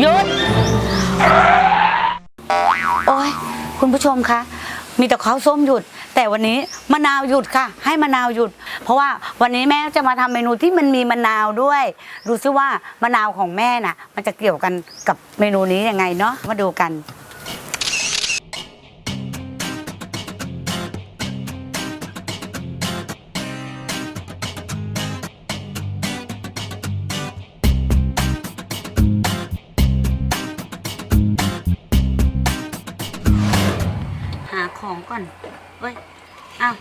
หยุด โอ้ยคุณผู้ชมคะมีแต่เขาวส้มหยุด แต่วันนี้มะนาวหยุดค่ะ ให้มะนาวหยุด เพราะว่าวันนี้แม่จะมาทำเมนูที่มันมีมะนาวด้วย ดูซิว่ามะนาวของแม่น่ะ มันจะเกี่ยวกันกับเมนูนี้ยังไงเนาะมาดูกัน ก่อนเฮ้ยอ้าว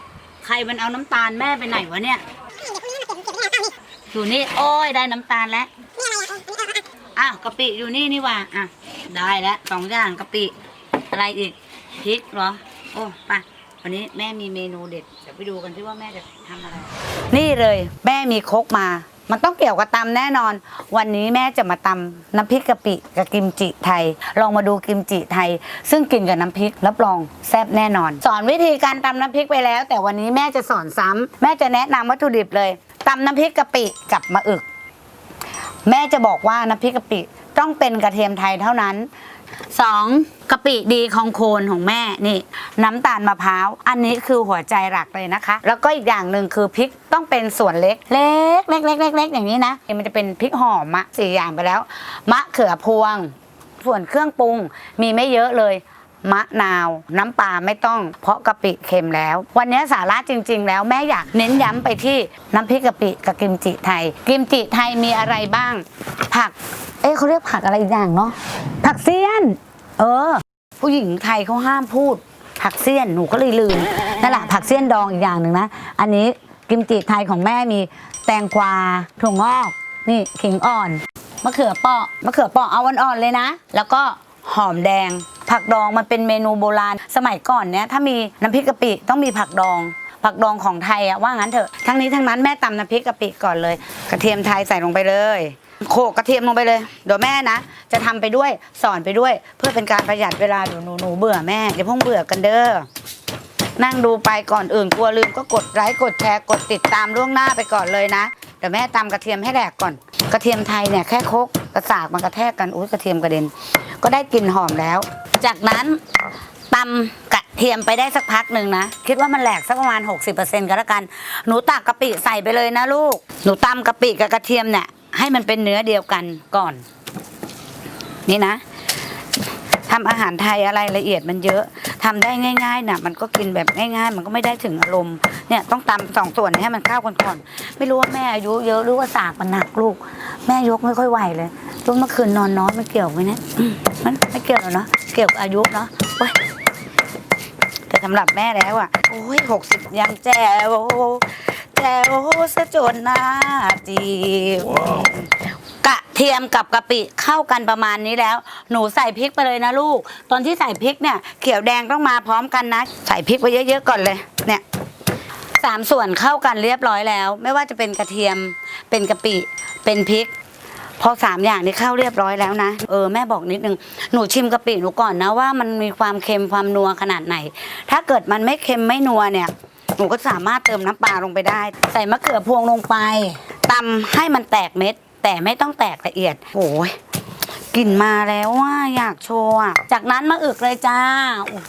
ใครมันเอาน้ำตาลแม่ไปไหนวะเนี่ยอยู่นี่โอ้ยได้น้ำตาลแล้วอ้าวกะปิอยู่นี่นี่ว่าอะได้แล้วสองอย่างกะปิอะไรอีกพริกเหรอ โอ้ไปวันนี้แม่มีเมนูเด็ดเดี๋ยวไปดูกันที่ว่าแม่จะทำอะไร นี่เลย แม่มีคกมา มันต้องเกี่ยวกับตำแน่นอน วันนี้แม่จะมาตำน้ำพริกกะปิกับกิมจิไทย ลองมาดูกิมจิไทย ซึ่งกินกับน้ำพริกรับรองแซ่บแน่นอน สอนวิธีการตำน้ำพริกไปแล้ว แต่วันนี้แม่จะสอนซ้ำแม่จะแนะนำวัตถุดิบเลยตำน้ำพริกกะปิกับมะอึก แม่จะบอกว่าน้ำพริกกะปิต้องเป็นกระเทียมไทยเท่านั้น สองกะปิดีของโคนของแม่นี่ น้ำตาลมะพร้าว อันนี้คือหัวใจหลักเลยนะคะ แล้วก็อีกอย่างหนึ่งคือพริกต้องเป็นส่วนเล็ก เล็กเล็กเล็กเล็กเล็กอย่างนี้นะมันจะเป็นพริกหอมอะสี่อย่างไปแล้ว มะเขือพวง ส่วนเครื่องปรุงมีไม่เยอะเลย มะนาว น้ำปลาไม่ต้อง เพราะกะปิเค็มแล้ว วันนี้สาระจริง ๆ แล้วแม่อยากเน้นย้ำไปที่น้ำพริกกะปิกับกิมจิไทย กิมจิไทยมีอะไรบ้าง ผัก เอ๊ะเขาเรียกผักอะไรอีกอย่างเนาะผักเสี้ยน เออ ผู้หญิงไทยเขาห้ามพูด ผักเสี้ยนหนูก็เลยลืมนั่นแหละผักเสี้ยนดองอีกอย่างหนึ่งนะอันนี้กิมจิไทยของแม่มีแตงกวาถั่วงอกนี่ขิงอ่อนมะเขือเปาะมะเขือเปาะเอาอ่อนๆเลยนะ แล้วก็ หอมแดง ผักดองมันเป็นเมนูโบราณ สมัยก่อนเนี้ยถ้ามีน้ำพริกกะปิต้องมีผักดอง ผักดองของไทยอะว่างั้นเถอะทั้งนี้ทั้งนั้นแม่ตำน้ำพริกกะปิก่อนเลย กระเทียมไทยใส่ลงไปเลย โขลกกระเทียมลงไปเลยเดี๋ยวแม่นะ จะทำไปด้วยสอนไปด้วย เพื่อเป็นการประหยัดเวลาหนูหนูหนูเบื่อแม่เดี๋ยวพ่งเบื่อกันเด้อนั่งดูไปก่อนอื่นกลัวลืมก็กดไลค์กดแชร์กดติดตามล่วงหน้าไปก่อนเลยนะเดี๋ยวแม่ตำกระเทียมให้แหลกก่อน กระเทียมไทยเนี่ยแค่โคกกระสากมันกระแทกกันอุ้ยกระเทียมกระเด็น ก็ได้กลิ่นหอมแล้ว จากนั้นตำกระเทียมไปได้สักพักหนึ่งนะ คิดว่ามันแหลกสักประมาณ 60%ก็แล้วกัน หนูตักกะปิใส่ไปเลยนะลูก หนูตำกะปิกับกระเทียมเนี่ยให้มันเป็นเนื้อเดียวกันก่อน นี่นะทำอาหารไทยอะไรละเอียดมันเยอะทำได้ง่ายๆน่ะมันก็กินแบบง่าย ๆ มันก็ไม่ได้ถึงอารมณ์เนี่ยต้องตำสองส่วนให้มันเข้ากันก่อน ไม่รู้ว่าแม่อายุเยอะหรือว่าสากมันหนักลูก แม่ยกไม่ค่อยไหวเลย ยกเมื่อคืนนอนน้อยไม่เกี่ยวไหมเนี่ยมมันไม่เกี่ยวหรอกเนาะเกี่ยวกับอายุเนาะโอ้ยแต่สำหรับแม่แล้วอะโอ้ยหกสิบยังแจ๋วแจ๋วซะจนหน้าจีบกระเทียมกับกะปิเข้ากันประมาณนี้แล้ว หนูใส่พริกไปเลยนะลูก ตอนที่ใส่พริกเนี่ย เขียวแดงต้องมาพร้อมกันนะ ใส่พริกไปเยอะๆก่อนเลยเนี่ยสามส่วนเข้ากันเรียบร้อยแล้ว ไม่ว่าจะเป็นกระเทียมเป็นกะปิเป็นพริก พอสามอย่างนี้เข้าเรียบร้อยแล้วนะ เออแม่บอกนิดนึง หนูชิมกะปิหนูก่อนนะว่ามันมีความเค็มความนัวขนาดไหน ถ้าเกิดมันไม่เค็มไม่นัวเนี่ย หนูก็สามารถเติมน้ำปลาลงไปได้ ใส่มะเขือพวงลงไปตำให้มันแตกเม็ด แต่ไม่ต้องแตกละเอียด โอ้ย กลิ่นมาแล้วว่าอยากโชว์อะจากนั้นมะอึกเลยจ้า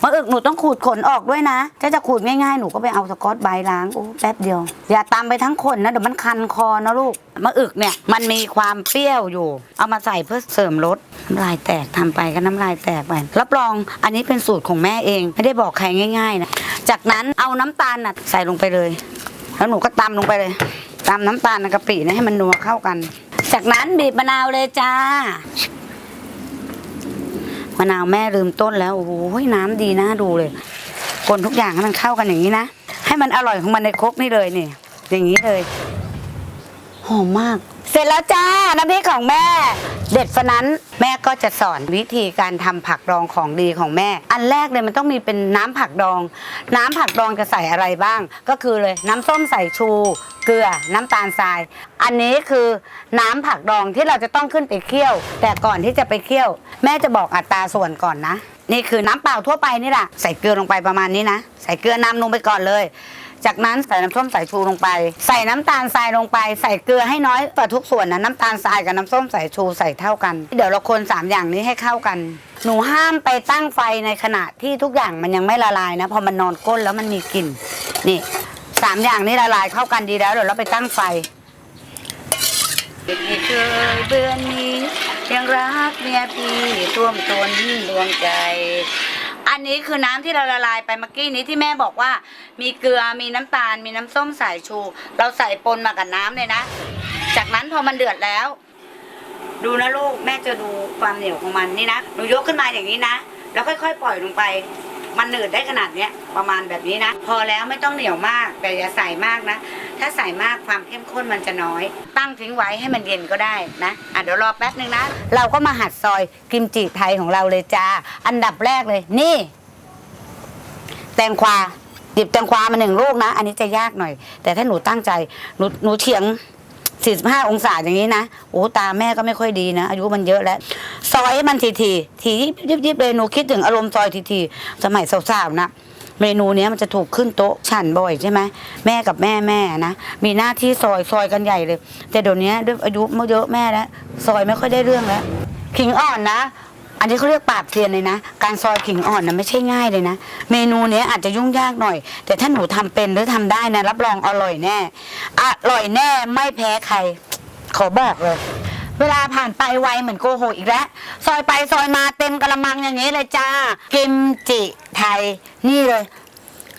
มะอึกหนูต้องขูดขนออกด้วยนะถ้าจะขูดง่ายๆหนูก็ไปเอาสกอตไบรท์ล้างโอ้แป๊บเดียว อย่าตำไปทั้งขนนะเดี๋ยวมันคันคอนะลูกมะอึกเนี่ยมันมีความเปรี้ยวอยู่ เอามาใส่เพื่อเสริมรสน้ำลายแตกทำไปก็น้ำลายแตกไปรับรองอันนี้เป็นสูตรของแม่เองไม่ได้บอกใครง่าย ๆนะจากนั้นเอาน้ำตาลน่ะใส่ลงไปเลย แล้วหนูก็ตำลงไปเลยตำน้ำตาลกะปินะให้มันนัวเข้ากัน จากนั้นบีบมะนาวเลยจ้า มะนาวแม่ลืมต้นแล้วโอ้โหน้ำดีน่าดูเลย คนทุกอย่างให้มันเข้ากันอย่างนี้นะ ให้มันอร่อยของมันในครกนี่เลยนี่อย่างนี้เลย หอมมาก เสร็จแล้วจ้าน้ำพริกของแม่ เด็ดฝนั้นแม่ก็จะสอนวิธีการทำผักดองของดีของแม่ อันแรกเลยมันต้องมีเป็นน้ำผักดอง น้ำผักดองจะใส่อะไรบ้าง ก็คือเลยน้ำส้มใสายชู เกลือน้ำตาลทราย อันนี้คือน้ำผักดองที่เราจะต้องขึ้นไปเคี่ยว แต่ก่อนที่จะไปเคี่ยว แม่จะบอกอัตราส่วนก่อนนะ นี่คือน้ำเปล่าทั่วไปนี่แหละใส่เกลือลงไปประมาณนี้นะ ใส่เกลือนำลงไปก่อนเลย จากนั้นใส่น้ำส้มสายชูลงไป ใส่น้ำตาลทรายลงไป ใส่เกลือให้น้อยกว่าทุกส่วนนะน้ำตาลทรายกับน้ำส้มสายชูใส่เท่ากัน เดี๋ยวเราคนสามอย่างนี้ให้เข้ากัน หนูห้ามไปตั้งไฟในขณะที่ทุกอย่างมันยังไม่ละลายนะพอมันนอนก้นแล้วมันมีกลิ่นนี่สามอย่างนี้ละลายเข้ากันดีแล้วเดี๋ยวเราไปตั้งไฟไม่เคยเบื่อนี้ยังรักเมียพี่ท่วมทนดวงใจ อันนี้คือน้ำที่เราละลายไปเมื่อกี้นี้ที่แม่บอกว่า มีเกลือมีน้ำตาล มีน้ำส้มสายชู เราใส่ปนมากับน้ำเลยนะ จากนั้นพอมันเดือดแล้ว ดูนะลูกแม่จะดูความเหนียวของมันนี่นะหนูยกขึ้นมาอย่างนี้นะ แล้วค่อยๆ ปล่อยลงไป มันหนืดได้ขนาดเนี้ยประมาณแบบนี้นะ พอแล้วไม่ต้องเหนียวมากแต่อย่าใส่มากนะ ถ้าใส่มากความเข้มข้นมันจะน้อย ตั้งทิ้งไว้ให้มันเย็นก็ได้นะอะเดี๋ยวรอแป๊บนึงนะ เราก็มาหัดซอยกิมจิไทยของเราเลยจ้าอันดับแรกเลยนี่ แตงควา หยิบแตงความาหนึ่งลูกนะ อันนี้จะยากหน่อย แต่ถ้าหนูตั้งใจหนูหนูเฉียง 45 องศาอย่างนี้นะโอ้ตาแม่ก็ไม่ค่อยดีนะ อายุมันเยอะแล้ว ซอยมันทีทีทียิบยิบเลยหนูคิดถึงอารมณ์ซอยทีทีสมัยสาวๆนะเมนูเนี้ยมันจะถูกขึ้นโต๊ะฉันบ่อยใช่ไหมแม่กับแม่แม่นะมีหน้าที่ซอยซอยกันใหญ่เลย แต่เดี๋ยวนี้ด้วยอายุเยอะแม่แล้วซอยไม่ค่อยได้เรื่องแล้วขิงอ่อนนะ อันนี้เขาเรียกปราบเซียนเลยนะ การซอยขิงอ่อนนะไม่ใช่ง่ายเลยนะ เมนูเนี้ยอาจจะยุ่งยากหน่อย แต่ถ้าหนูทำเป็นหรือทำได้นะ รับรองอร่อยแน่ อร่อยแน่ไม่แพ้ใคร ขอบอกเลย เวลาผ่านไปไวเหมือนโกหกอีกแล้ว ซอยไปซอยมาเต็มกระมังอย่างนี้เลยจ้า กิมจิไทย นี่เลย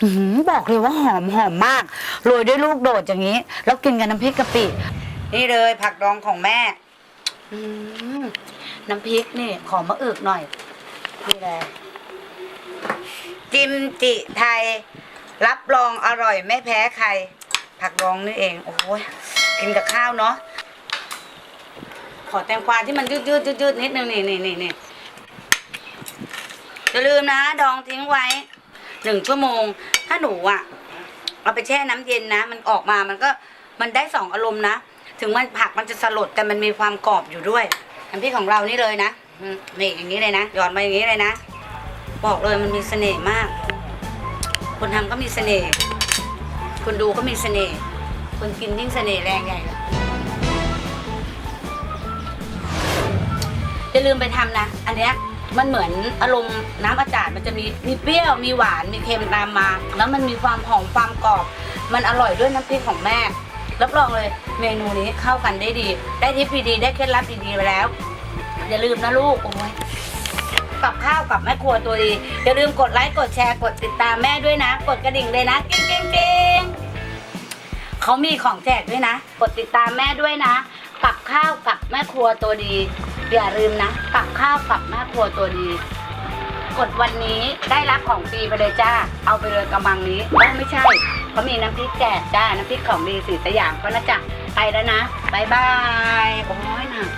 อื้อหือบอกเลยว่าหอมหอมมาก โรยด้วยลูกโดดอย่างนี้ แล้วกินกับน้ำพริกกะปิ นี่เลยผักดองของแม่ อืม น้ำพริกนี่ขอมะอึกหน่อยนี่เลยกิมจิไทย รับรองอร่อยไม่แพ้ใคร ผักดองนี่เอง โอ้ยกินกับข้าวเนาะขอแตงกวาที่มันยืดยืดยืดยืดนิดนึงนี่นี่นี่นี่อย่าลืมนะ ดองทิ้งไว้หนึ่งชั่วโมง ถ้าหนูอะ เอาไปแช่น้ำเย็นนะ มันออกมามันก็มันได้สองอารมณ์นะ ถึงมันผักมันจะสลดแต่มันมีความกรอบอยู่ด้วย น้ำพริกของเรานี่เลยนะนี่อย่างนี้เลยนะหยอดมาอย่างนี้เลยนะ บอกเลยมันมีเสน่ห์มาก คนทำก็มีเสน่ห์คนดูก็มีเสน่ห์คนกินยิ่งเสน่ห์แรงใหญ่เลยอย่าลืมไปทำนะ อันเนี้ยมันเหมือนอารมณ์น้ำอาจารย์มันจะมีมีเปรี้ยวมีหวานมีเค็มตามมา แล้วมันมีความหอมความกรอบ มันอร่อยด้วยน้ำพริกของแม่ รับรองเลยเมนูนี้เข้ากันได้ดี ได้ทิปดีๆได้เคล็ดลับดีๆไปแล้ว อย่าลืมนะลูกโอ้ยกับข้าวกับแม่ครัวตัวดี อย่าลืมกดไลค์กดแชร์กดติดตามแม่ด้วยนะ กดกระดิ่งเลยนะกิ้งกิ้งกิ้งเขามีของแจกด้วยนะ กดติดตามแม่ด้วยนะ กับข้าวกับแม่ครัวตัวดี อย่าลืมนะ กับข้าวกับแม่ครัวตัวดี กดวันนี้ได้รับของฟรีไปเลยจ้า เอาไปเลยกระมังนี้เอ้ไม่ใช่เขามีน้ำพริกแจกจ้า น้ำพริกของดีสีสยามก็นะจ๊ะไปแล้วนะบายบายโอ้ยหนัก